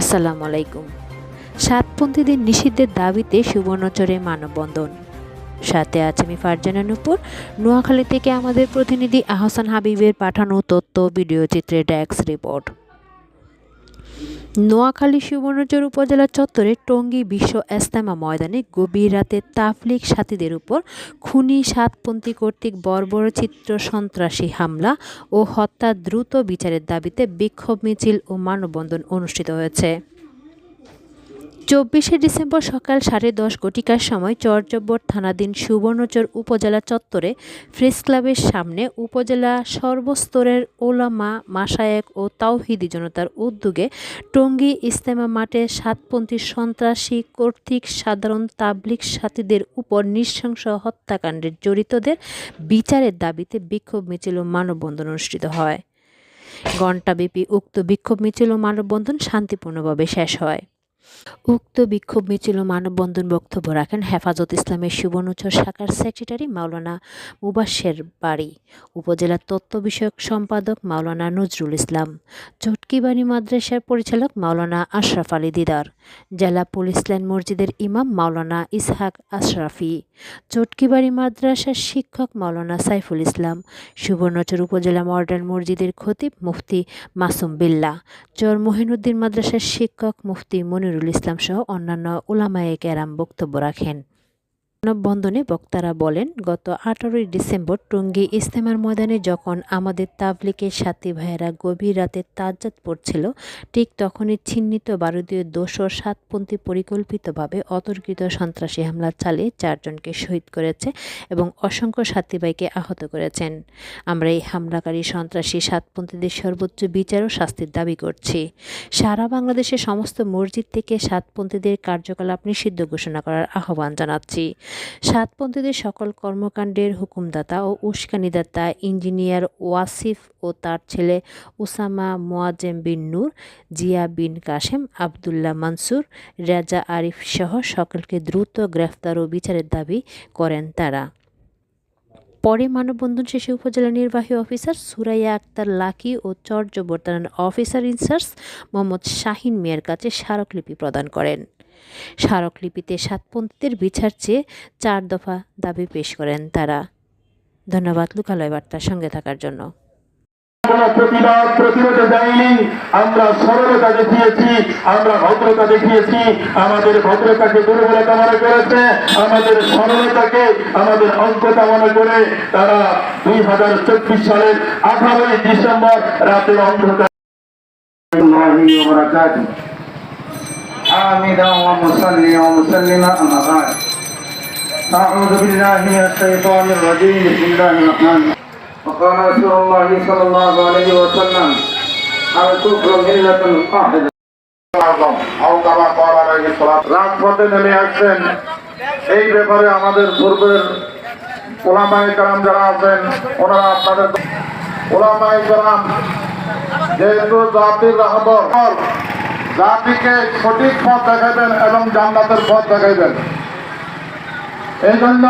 আসসালামু আলাইকুম। সাতপন্থীদের নিষিদ্ধের দাবিতে সুবর্ণচরে মানববন্ধন। সাথে আছে আমি ফারজানা নুপুর। নোয়াখালী থেকে আমাদের প্রতিনিধি আহসান হাবিবের পাঠানো তথ্য, ভিডিও চিত্রে ডেস্ক রিপোর্ট। নোয়াখালী সুবর্ণচর উপজেলা চত্বরে টঙ্গী বিশ্ব এস্তেমা ময়দানে গভীর রাতে তাফলিক সাথীদের উপর খুনি সাতপন্থী কর্তৃক বর্বরচিত্র সন্ত্রাসী হামলা ও হত্যা দ্রুত বিচারের দাবিতে বিক্ষোভ মিছিল ও মানববন্ধন অনুষ্ঠিত হয়েছে। চব্বিশে ডিসেম্বর সকাল সাড়ে দশ ঘটিকার সময় চরজব্বর থানাধীন সুবর্ণচর উপজেলা চত্বরে প্রেস ক্লাবের সামনে উপজেলা সর্বস্তরের ওলামা মাসায়েক ও তাওহিদি জনতার উদ্যোগে টঙ্গী ইস্তেমা মাঠে সাতপন্থী সন্ত্রাসী কর্তৃক সাধারণ তাবলিক সাথীদের উপর নৃশংস হত্যাকাণ্ডের জড়িতদের বিচারের দাবিতে বিক্ষোভ মিছিল ও মানববন্ধন অনুষ্ঠিত হয়। ঘণ্টাব্যাপী উক্ত বিক্ষোভ মিছিল ও মানববন্ধন শান্তিপূর্ণভাবে শেষ হয়। উক্ত বিক্ষোভ মিছিল মানববন্ধন বক্তব্য রাখেন হেফাজত ইসলামের সুবর্ণচর শাখার সেক্রেটারি মাওলানা মুবাশ্বের বাড়ি উপজেলা তত্ত্ব বিষয়ক সম্পাদক মাওলানা নজরুল ইসলাম, চটকিবাড়ি মাদ্রাসার পরিচালক মাওলানা আশরাফ আলী দিদার, জেলা পুলিশ লাইন মসজিদের ইমাম মাওলানা ইসহাক আশরাফি, চটকিবাড়ি মাদ্রাসার শিক্ষক মাওলানা সাইফুল ইসলাম, সুবর্ণচর উপজেলা মডার্ন মসজিদের খতিব মুফতি মাসুম বিল্লা চর মহিনুদ্দিন মাদ্রাসার শিক্ষক মুফতি মনিরুল ইসলাম সহ অন্যান্য ওলামায়ে কেরাম বক্তব্য রাখেন। মানববন্ধনে বক্তারা বলেন, গত আঠারোই ডিসেম্বর টঙ্গী ইস্তেমার ময়দানে যখন আমাদের তাবলিকের সাথী ভাইয়েরা গভীর রাতে তাজ্জাত পড়ছিল, ঠিক তখনই ছিন্নিত ভারতীয় দোসর সাতপন্থী পরিকল্পিতভাবে অতর্কিত সন্ত্রাসী হামলা চালিয়ে চারজনকে শহীদ করেছে এবং অসংখ্য সাথী ভাইকে আহত করেছেন। আমরা এই হামলাকারী সন্ত্রাসী সাতপন্থীদের সর্বোচ্চ বিচার ও শাস্তির দাবি করছি। সারা বাংলাদেশের সমস্ত মসজিদ থেকে সাতপন্থীদের কার্যকলাপ নিষিদ্ধ ঘোষণা করার আহ্বান জানাচ্ছি। সাতপন্থীদের সকল কর্মকাণ্ডের হুকুমদাতা ও উস্কানিদাতা ইঞ্জিনিয়ার ওয়াসিফ ও তার ছেলে উসামা মোয়াজেম বিন নূর, জিয়া বিন কাশেম আবদুল্লাহ মানসুর, রেজা আরিফ সহ সকলকে দ্রুত গ্রেফতার ও বিচারের দাবি করেন তারা। পরে মানববন্ধন শেষে উপজেলা নির্বাহী অফিসার সুরাইয়া আক্তার লাকি ও চর্য থানার অফিসার ইনচার্জ মোহাম্মদ শাহিন মিয়ার কাছে স্মারকলিপি প্রদান করেন। স্মারকলিপিতে সাতপন্থীদের বিচার চেয়ে চার দফা দাবি পেশ করেন তারা। ধন্যবাদ লোকালয় বার্তার সঙ্গে থাকার জন্য। আমরা আমাদের আঠারোই ডিসেম্বর রাতের অন্ধকার। حامدا ومصليا ومسلما اما بعد اعوذ بالله من الشيطان الرجيم بسم الله الرحمن الرحيم وقال رسول الله صلى الله عليه وسلم الكفر مله واحده রাজপথে নেমে আসছেন এই ব্যাপারে আমাদের পূর্বের ওলামাই কালাম যারা আছেন ওনারা আপনাদের ওলামাই কালাম যেহেতু জাতির রাহবর জাতিকে সঠিক পথ দেখাবেন এবং জান্নাতের পথ দেখাইবেন এই জন্য